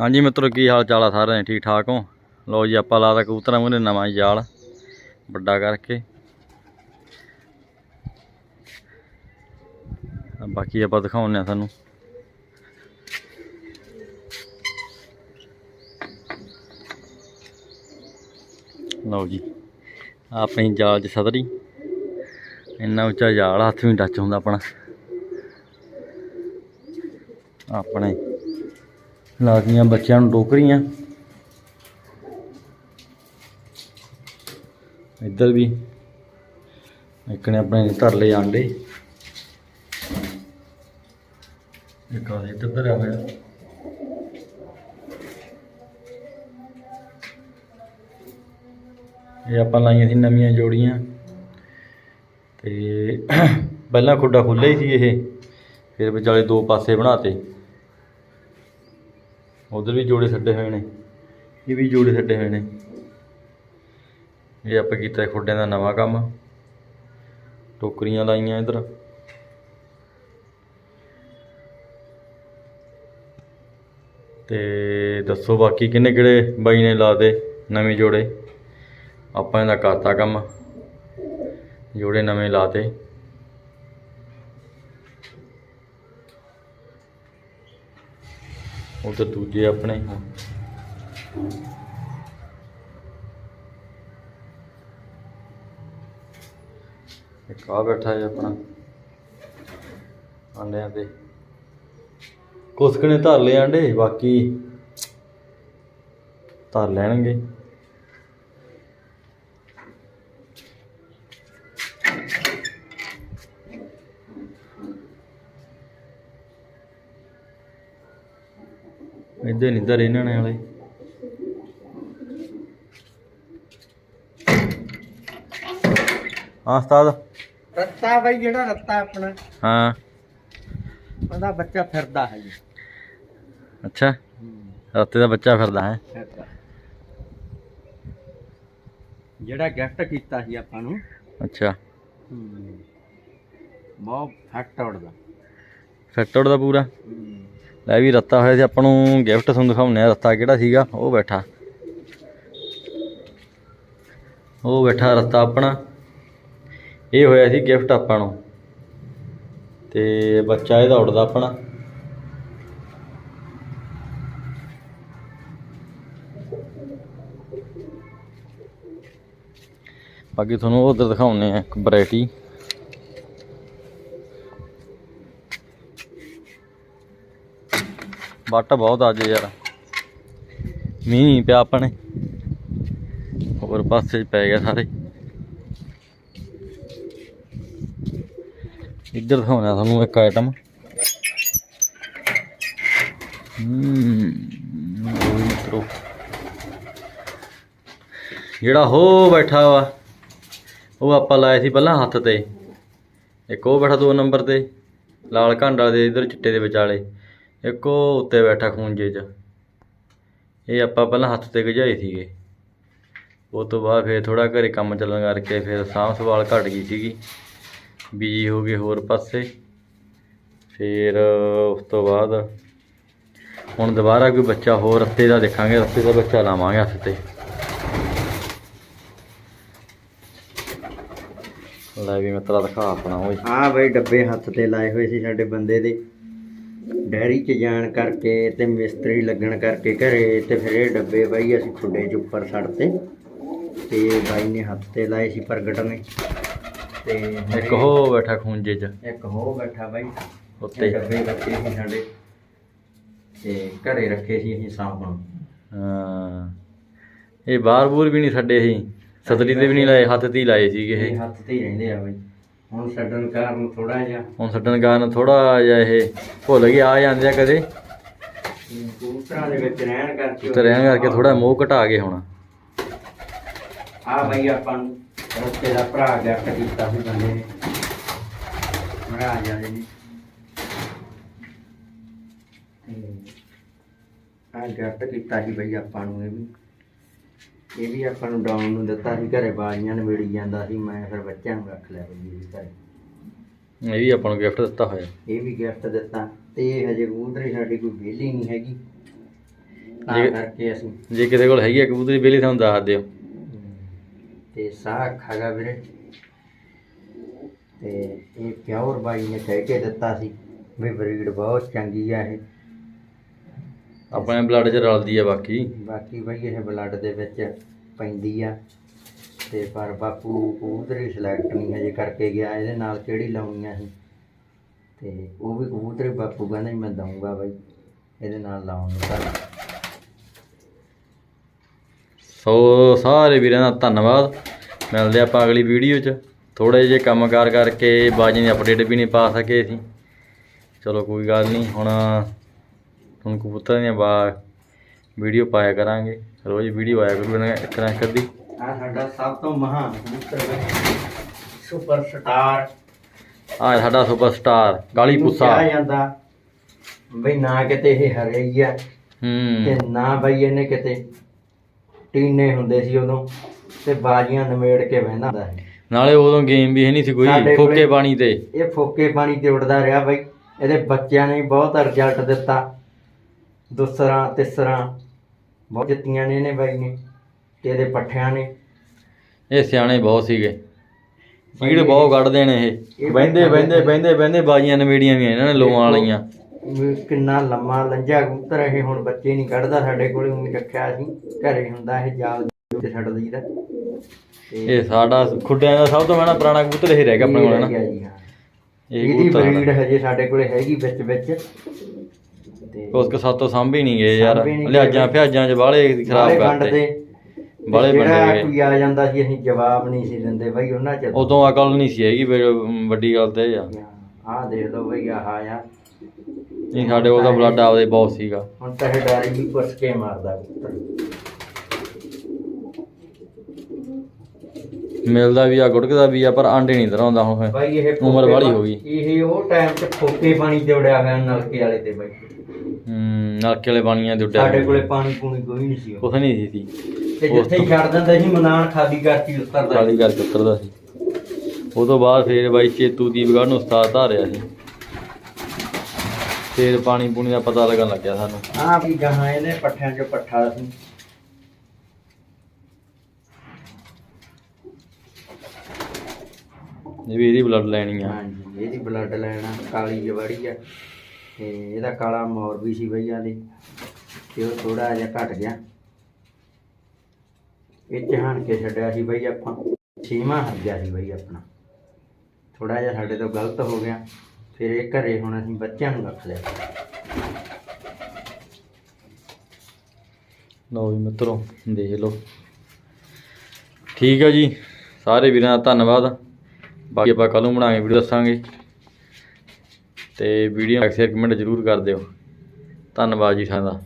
ਹਾਂਜੀ ਮਿੱਤਰੋ, ਕੀ ਹਾਲ ਚਾਲ ਆ ਸਾਰਿਆਂ ਦੇ? ਠੀਕ ਠਾਕ ਹੋ? ਲਓ ਜੀ, ਆਪਾਂ ਲਾਦਾ ਕਬੂਤਰਾਂ ਮੂਹਰੇ ਨਵਾਂ ਜਾਲ, ਵੱਡਾ ਕਰਕੇ। ਬਾਕੀ ਆਪਾਂ ਦਿਖਾਉਂਦੇ ਆ ਤੁਹਾਨੂੰ। ਲਓ ਜੀ ਆਪਣੀ ਜਾਲ 'ਚ ਸਦਰੀ। ਇੰਨਾ ਉੱਚਾ ਜਾਲ, ਹੱਥ ਵੀ ਟੱਚ ਹੁੰਦਾ ਆਪਣਾ। ਆਪਣੇ ਲਾਦੀਆਂ ਬੱਚਿਆਂ ਨੂੰ ਟੋਕਰੀਆਂ। ਇੱਧਰ ਵੀ ਇੱਕ ਨੇ ਆਪਣੇ ਧਰ ਲਏ ਆਂਡੇ। ਇੱਕ ਆ ਇੱਧਰ ਧਰਿਆ ਹੋਇਆ। ਇਹ ਆਪਾਂ ਲਾਈਆਂ ਸੀ ਨਵੀਆਂ ਜੋੜੀਆਂ। ਤੇ ਪਹਿਲਾਂ ਖੁੱਡਾ ਖੁੱਲ੍ਹਾ ਹੀ ਸੀ ਇਹ। ਫਿਰ ਵਿਚਾਲੇ ਦੋ ਪਾਸੇ ਬਣਾਤੇ। ਉਧਰ ਵੀ ਜੋੜੇ ਛੱਡੇ ਹੋਏ ਨੇ। ਇਹ ਵੀ ਜੋੜੇ ਛੱਡੇ ਹੋਏ ਨੇ। ਇਹ ਆਪਾਂ ਕੀਤਾ ਹੈ ਖੁੱਡਿਆਂ ਦਾ ਨਵਾਂ ਕੰਮ। ਟੋਕਰੀਆਂ ਲਾਈਆਂ ਇਧਰ। ਤੇ ਦੱਸੋ ਬਾਕੀ ਕਿੰਨੇ ਕਿਹੜੇ ਬਾਈ ਨੇ ਲਾਤੇ ਨਵੇਂ ਜੋੜੇ? ਆਪਾਂ ਇਹਦਾ ਕਰਤਾ ਕੰਮ। ਜੋੜੇ ਨਵੇਂ ਲਾਤੇ। ਉਧਰ ਦੂਜੇ ਆਪਣੇ ਇੱਕ ਆ ਬੈਠਾ ਹੈ ਆਪਣਾ। ਆਂਡਿਆਂ ਤੇ। ਕੁਛ ਕੁ ਨੇ ਧਰ ਲਏ ਆਂਡੇ, ਬਾਕੀ ਧਰ ਲੈਣਗੇ। ਇੱਧਰ ਨਹੀਂ ਧਰੇ ਇਹਨਾਂ ਨੇ ਵਾਲੇ। ਹਾਂ ਉਸਤਾਦ। ਰੱਤਾ ਬਾਈ ਜਿਹੜਾ ਰੱਤਾ ਆਪਣਾ। ਹਾਂ। ਉਹਦਾ ਬੱਚਾ ਫਿਰਦਾ ਹੈ ਜੀ। ਅੱਛਾ। ਰਾਤੇ ਦਾ ਬੱਚਾ ਫਿਰਦਾ ਹੈ। ਫਿਰਦਾ। ਜਿਹੜਾ ਗਿਫਟ ਕੀਤਾ ਸੀ ਆਪਾਂ ਨੂੰ। ਅੱਛਾ। ਬਹੁਤ ਫੈਕਟ ਉੜਦਾ ਫਿੱਟ ਦਾ ਪੂਰਾ। ਲੈ ਵੀ ਰੱਤਾ ਹੋਇਆ ਸੀ, ਆਪਾਂ ਨੂੰ ਗਿਫਟ ਤੁਹਾਨੂੰ ਦਿਖਾਉਂਦੇ ਆ ਰੱਤਾ ਕਿਹੜਾ ਸੀਗਾ? ਉਹ ਬੈਠਾ। ਉਹ ਬੈਠਾ ਰੱਤਾ ਆਪਣਾ। ਇਹ ਹੋਇਆ ਸੀ ਗਿਫਟ ਆਪਾਂ ਨੂੰ। ਤੇ ਬੱਚਾ ਇਹਦਾ ਉੱਡਦਾ ਆਪਣਾ। ਬਾਕੀ ਤੁਹਾਨੂੰ ਉਧਰ ਦਿਖਾਉਂਦੇ ਆ ਇੱਕ ਵੈਰਾਈਟੀ ਵੱਟ ਬਹੁਤ ਅੱਜ ਯਾਰ। ਮੀਂਹ ਪਿਆ ਆਪਣੇ। ਹੋਰ ਪਾਸੇ ਪੈ ਗਿਆ ਸਾਰੇ। ਇੱਧਰ ਦਿਖਾਉਣਾ ਤੁਹਾਨੂੰ ਇੱਕ ਆਈਟਮ ਮਿੱਤਰੋ ਜਿਹੜਾ ਹੋ ਬੈਠਾ ਵਾ, ਉਹ ਆਪਾਂ ਲਾਇਆ ਸੀ ਪਹਿਲਾਂ ਹੱਥ ਤੇ। ਇੱਕ ਉਹ ਬੈਠਾ ਦੋ ਨੰਬਰ ਤੇ, ਲਾਲ ਘੰਡਾ ਦੇ ਇਧਰ ਚਿੱਟੇ ਦੇ ਵਿਚਾਲੇ। ਇੱਕ ਉਹ ਉੱਤੇ ਬੈਠਾ ਖੂੰਜੇ 'ਚ। ਇਹ ਆਪਾਂ ਪਹਿਲਾਂ ਹੱਥ ਤੇ ਗਜਾਏ ਸੀਗੇ। ਉਹ ਤੋਂ ਬਾਅਦ ਫਿਰ ਥੋੜਾ ਘਰੇ ਕੰਮ ਚੱਲਣ ਕਰਕੇ ਫਿਰ ਸਾਂਭ ਸੰਭਾਲ ਘਟ ਗਈ ਸੀਗੀ। ਬੀਜੀ ਹੋ ਗਏ ਹੋਰ ਪਾਸੇ। ਫਿਰ ਉਸ ਤੋਂ ਬਾਅਦ ਹੁਣ ਦੁਬਾਰਾ ਕੋਈ ਬੱਚਾ ਹੋਰ ਰੱਤੇ ਦਾ ਦੇਖਾਂਗੇ। ਰੱਤੇ ਦਾ ਬੱਚਾ ਲਾਵਾਂਗੇ ਹੱਥ ਤੇ। ਲੈ ਵੀ ਮਿੱਤਰਾ ਦਿਖਾ ਆਪਣਾ ਓਏ। ਹਾਂ ਬਈ, ਡੱਬੇ ਹੱਥ ਤੇ ਲਾਏ ਹੋਏ ਸੀ ਸਾਡੇ ਬੰਦੇ ਦੇ। ਡੈਰੀ 'ਚ ਜਾਣ ਕਰਕੇ ਤੇ ਮਿਸਤਰੀ ਲੱਗਣ ਕਰਕੇ ਘਰੇ ਤੇ ਫਿਰ ਇਹ ਡੱਬੇ ਬਾਈ ਅਸੀਂ ਖੁੱਡੇ 'ਚ ਉੱਪਰ ਛੱਡਤੇ ਤੇ ਬਾਈ ਨੇ ਹੱਥ ਤੇ ਲਾਏ ਸੀ ਪ੍ਰਗਟ ਨੇ ਤੇ ਇੱਕ ਹੋ ਬੈਠਾ ਖੂੰਜੇ 'ਚ। ਇੱਕ ਹੋ ਬੈਠਾ ਬਾਈ। ਉੱਤੇ। ਡੱਬੇ ਰੱਖੇ ਸੀ ਸਾਡੇ। ਤੇ ਘਰੇ ਰੱਖੇ ਸੀ ਅਸੀਂ ਸਾਂਭਣ। ਹਾਂ। ਇਹ ਬਾਹਰ ਬੂਰ ਵੀ ਨਹੀਂ ਛੱਡੇ ਸੀ। ਸਤਰੀ ਤੇ ਵੀ ਨਹੀਂ ਲਾਏ ਹੱਥ ਤੇ ਹੀ ਲਾਏ ਸੀਗੇ ਇਹ ਹੱਥ ਤੇ ਹੀ ਰਹਿੰਦੇ ਆ ਬਾਈ। ਹੁਣ ਛੱਡਣ ਕਾਰਨ ਥੋੜਾ ਜਿਹਾ। ਹੁਣ ਛੱਡਣ ਕਾਰਨ ਥੋੜਾ ਜਿਹਾ ਇਹ ਭੁੱਲ ਗਏ ਆ ਜਾਂਦੇ ਆ ਕਦੇ। ਕਬੂਤਰਾਂ ਦੇ ਵਿੱਚ ਰਹਿਣ ਕਰਕੇ ਤੇ ਰਹਿਣ ਕਰਕੇ ਥੋੜਾ ਮੋਹ ਘਟਾ ਗਏ ਹੁਣ। ਆ ਬਈ ਆਪਾਂ ਨੂੰ ਰਸਤੇ ਦਾ ਭਰਾ ਗਿਫਟ ਕੀਤਾ ਸੀ ਬੰਦੇ ਨੇ। ਮਹਾਰਾਜ ਆ ਜੀ। ਆ ਗਿਫਟ ਕੀਤਾ ਸੀ ਬਈ ਆਪਾਂ ਨੂੰ ਇਹ ਵੀ। ਇਹ ਵੀ ਆਪਾਂ ਨੂੰ ਡਾਊਨ ਨੂੰ ਦਿੱਤਾ ਸੀ ਘਰੇ ਬਾਜੀਆਂ ਨਵੇੜੀ ਜਾਂਦਾ ਸੀ ਮੈਂ ਫਿਰ ਬੱਚਿਆਂ ਨੂੰ ਰੱਖ ਲਿਆ ਬਈ ਇਹ ਘਰੇ। ਇਹ ਵੀ ਆਪਾਂ ਨੂੰ ਗਿਫਟ ਦਿੱਤਾ ਹੋਇਆ। ਇਹ ਵੀ ਗਿਫਟ ਦਿੱਤਾ ਤੇ ਇਹ ਹਜੇ ਕਬੂਤਰੀ ਸਾਡੀ ਕੋਈ ਵਿਹਲੀ ਨਹੀਂ ਹੈਗੀ। ਤਾਂ ਜੇ- ਕਰਕੇ ਅਸੀਂ ਜੇ ਕਿਸੇ ਕੋਲ ਹੈਗੀ ਆ ਕਬੂਤਰੀ ਬੇਲੀ ਸਾਨੂੰ ਦੱਸ ਦਿਓ। ਤੇ ਸਾਹ ਖਾਗਾ ਵੀਰੇ। ਤੇ ਇਹ ਪਿਓਰ ਬਾਈ ਨੇ ਕਹਿ ਕੇ ਦਿੱਤਾ ਸੀ ਵੀ ਬਰੀਡ ਬਹੁਤ ਚੰਗੀ ਆ ਇਹ। ਆਪਣੇ ਬਲੱਡ 'ਚ ਰਲਦੀ ਆ ਬਾਕੀ। ਬਾਕੀ ਬਈ ਇਹ ਬਲੱਡ ਦੇ ਵਿੱਚ ਪੈਂਦੀ ਆ। ਤੇ ਪਰ ਬਾਪੂ ਕਬੂਤਰੀ ਸਿਲੈਕਟ ਨਹੀਂ ਹਜੇ ਕਰਕੇ ਗਿਆ ਇਹਦੇ ਨਾਲ ਕਿਹੜੀ ਲਾਉਣੀ ਆ ਸੀ ਤੇ ਉਹ ਵੀ ਕਬੂਤਰੀ ਬਾਪੂ ਕਹਿੰਦਾ ਮੈਂ ਦਊਂਗਾ ਬਈ ਇਹਦੇ ਨਾਲ ਲਾਉਣ ਨੂੰ ਪਰ ਸੋ ਸਾਰੇ ਵੀਰਾਂ ਦਾ ਧੰਨਵਾਦ। ਮਿਲਦੇ ਆਪਾਂ ਅਗਲੀ ਵੀਡੀਓ 'ਚ। ਥੋੜੇ ਜਿਹੇ ਕੰਮਕਾਰ ਕਰਕੇ ਬਾਜੀ ਦੀ ਅਪਡੇਟ ਵੀ ਨਹੀਂ ਪਾ ਸਕੇ ਸੀ ਚਲੋ ਕੋਈ ਗੱਲ ਨਹੀਂ ਹੁਣ ਹੁਣ ਕਬੂਤਰਾਂ ਦੀਆਂ ਬਾ ਵੀਡੀਓ ਪਾਇਆ ਕਰਾਂਗੇ। ਰੋਜ਼ ਵੀਡੀਓ ਆਇਆ ਕਰੂ ਇਹਨਾਂ ਇੱਕ ਨਾ ਅੱਧੀ। ਆ ਸਾਡਾ ਸਭ ਤੋਂ ਮਹਾਨ ਕਬੂਤਰ ਸੁਪਰ ਸਟਾਰ। ਆ ਸਾਡਾ ਸੁਪਰਸਟਾਰ ਕਾਲੀ ਪੁੱਸਾ। ਕਿਹਾ ਜਾਂਦਾ ਬਈ ਨਾ ਕਿਤੇ ਇਹ ਹਰੇ ਹੀ ਆ ਤੇ ਹੂੰ ਨਾ ਬਈ ਇਹਨੇ ਕਿਤੇ ਟੀਨੇ ਹੁੰਦੇ ਸੀ ਉਦੋਂ ਤੇ ਬਾਜੀਆਂ ਨਿਮੇੜ ਕੇ ਬਹਿੰਦਾ ਹੁੰਦਾ ਸੀ। ਨਾਲੇ ਉਦੋਂ ਗੇਮ ਵੀ ਹੈ ਨਹੀਂ ਸੀ ਕੋਈ ਫੋਕੇ ਪਾਣੀ ਤੇ। ਇਹ ਫੋਕੇ ਪਾਣੀ ਤੇ ਉੱਡਦਾ ਰਿਹਾ ਬਈ। ਇਹਦੇ ਬੱਚਿਆਂ ਨੇ ਵੀ ਬਹੁਤ ਰਿਜ਼ਲਟ ਦਿੱਤਾ। ਦੂਸਰਾ ਤੀਸਰਾ ਬਹੁਤ ਜਿੱਤੀਆਂ ਨੇ ਇਹਨੇ ਬਾਈ ਨੇ ਤੇ ਇਹਦੇ ਪੱਠਿਆਂ ਨੇ। ਇਹ ਸਿਆਣੇ ਬਹੁਤ ਸੀਗੇ। ਕੀੜ ਬਹੁਤ ਕੱਢਦੇ ਨੇ ਇਹ। ਬਹਿੰਦੇ ਬਹਿੰਦੇ ਬਹਿੰਦੇ ਬਹਿੰਦੇ ਬਾਜੀਆਂ ਨਵੇੜੀਆਂ ਵੀ ਇਹਨਾਂ ਨੇ ਲੋਆਂ ਵਾਲੀਆਂ। ਵੀ ਕਿੰਨਾ ਲੰਮਾ ਲੰਜਾ ਕਬੂਤਰ ਇਹ ਹੁਣ ਬੱਚੇ ਨਹੀਂ ਕੱਢਦਾ ਸਾਡੇ ਕੋਲੇ ਉਹਨੇ ਰੱਖਿਆ ਸੀ। ਘਰੇ ਹੁੰਦਾ ਇਹ ਜਾਲ ਤੇ ਛੱਡ ਦਈਦਾ। ਇਹ ਸਾਡਾ ਖੁੱਡਿਆਂ ਦਾ ਸਭ ਤੋਂ ਮਹਿਣਾ ਪੁਰਾਣਾ ਕਬੂਤਰ ਇਹ ਰਹਿ ਗਿਆ ਆਪਣੇ ਕੋਲ ਨਾ? ਇਹਦੀ ਕਬੂਤਰ ਬਰੀਡ ਹਜੇ ਸਾਡੇ ਕੋਲੇ ਹੈਗੀ ਵਿੱਚ ਵਿੱਚ। ਤੇ ਉਸ ਕੇ ਸਾਤੋਂ ਸਾਂਭੀ ਨਹੀਂ ਗਏ ਯਾਰ। ਸਾਂਭੀ ਨਹੀਂ ਗਏ ਲਿਆਜਾਂ। ਫਿਆਜਾਂ ਚ ਬਾਲੇ ਖਰਾਬ ਬਾਲੇ ਵੰਡ ਕਰਤੇ ਦੇ ਬਾਲੇ ਤੇ ਜਿਹੜਾ ਕੋਈ ਆ ਜਾਂਦਾ ਸੀ ਅਸੀਂ ਜਵਾਬ ਨਹੀਂ ਸੀ ਦਿੰਦੇ ਬਈ ਉਹਨਾਂ ਚ। ਉਦੋਂ ਅਕਲ ਨਹੀਂ ਸੀ ਹੈਗੀ ਵੀ ਵੱਡੀ ਗੱਲ ਤੇ ਆ। ਆਹ ਦੇਖ ਲਓ ਬਈ ਆਹ ਆ। ਇਹ ਸਾਡੇ ਕੋਲ ਤਾਂ ਬਲੱਡ ਆਪਦੇ ਬਹੁਤ ਸੀਗਾ। ਹੁਣ ਤਾਂ ਇਹ ਡਾਰੀ ਵੀ ਪੁੱਛ ਕੇ ਮਾਰਦਾ ਮਿਲਦਾ ਵੀ ਆ ਗੁੜਕਦਾ ਵੀ ਆ ਪਰ ਆਂਡੇ ਨਹੀਂ ਧਰਾਉਂਦਾ ਹੁਣ ਫਿਰ। ਬਾਈ ਇਹ ਉਮਰ ਵਾਲੀ ਹੋ ਗਈ। ਇਹ ਉਹ ਟਾਈਮ ਤੇ ਫੋਕੇ ਪਾਣੀ ਤੇ ਉੜਿਆ ਹੋਇਆ ਨਲਕੇ ਵਾਲੇ ਤੇ ਬਾਈ। ਨਲਕੇ ਵਾਲੇ ਪਾਣੀਆਂ ਦੇ ਉੱਡਿਆ ਸਾਡੇ ਕੋਲੇ ਪਾਣੀ ਪੂਣੀ ਕੋਈ ਨਹੀਂ ਸੀ ਕੁਛ ਨਹੀਂ ਸੀ ਸੀ ਤੇ ਜਿੱਥੇ ਹੀ ਛੱਡ ਦਿੰਦੇ ਸੀ ਮਨਾਨ ਖਾਦੀ ਕਰਤੀ ਉਤਰਦਾ ਖਾਲੀ ਕਰਕੇ ਉਤਰਦਾ ਸੀ। ਉਹ ਤੋਂ ਬਾਅਦ ਫੇਰ ਬਾਈ ਚੇਤੂ ਦੀਪਗੜ੍ਹ ਨੂੰ ਉਸਤਾਦ ਧਾਰਿਆ ਸੀ। ਫੇਰ ਪਾਣੀ ਪੂਣੀ ਦਾ ਪਤਾ ਲੱਗਣ ਲੱਗਿਆ ਸਾਨੂੰ। ਆ ਵੀ ਜਹਾਂ ਇਹਨੇ ਪੱਠਿਆਂ 'ਚ ਪੱਠਾ ਸੀ। ਇਹ ਵੀ ਇਹਦੀ ਬਲੱਡ ਲੈਣੀ ਆ। ਹਾਂਜੀ ਇਹਦੀ ਬਲੱਡ ਲੈਣਾ ਕਾਲੀ ਜਵਾੜੀ ਆ। ਤੇ ਇਹਦਾ ਕਾਲਾ ਮੋਰ ਵੀ ਸੀ ਬਈਆ ਦੇ, ਤੇ ਉਹ ਥੋੜਾ ਜਿਹਾ ਘਟ ਗਿਆ। ਇਹ ਚਹਾਨ ਕੇ ਛੱਡਿਆ ਸੀ ਬਈ ਆਪਾਂ ਸੀਮਾ ਹਟ ਸੀ ਬਈ ਆਪਣਾ। ਥੋੜਾ ਜਿਹਾ ਸਾਡੇ ਤੋਂ ਗਲਤ ਹੋ ਗਿਆ, ਫਿਰ ਇਹ ਘਰੇ ਹੁਣ ਅਸੀਂ ਬੱਚਿਆਂ ਨੂੰ ਰੱਖ ਲਿਆ। ਲਓ ਵੀ ਮਿੱਤਰੋ, ਦੇਖ ਲਓ। ਠੀਕ ਹੈ ਜੀ, ਸਾਰੇ ਵੀਰਾਂ ਦਾ ਧੰਨਵਾਦ। ਬਾਕੀ ਆਪਾਂ ਕੱਲ ਨੂੰ ਬਣਾਵਾਂਗੇ, ਵੀਡੀਓ ਦੱਸਾਂਗੇ। ਤੇ ਵੀਡੀਓ ਲਾਈਕ ਸ਼ੇਅਰ ਕਮੈਂਟ ਜ਼ਰੂਰ ਕਰ ਦਿਓ। ਧੰਨਵਾਦ ਜੀ ਸਾਡਾ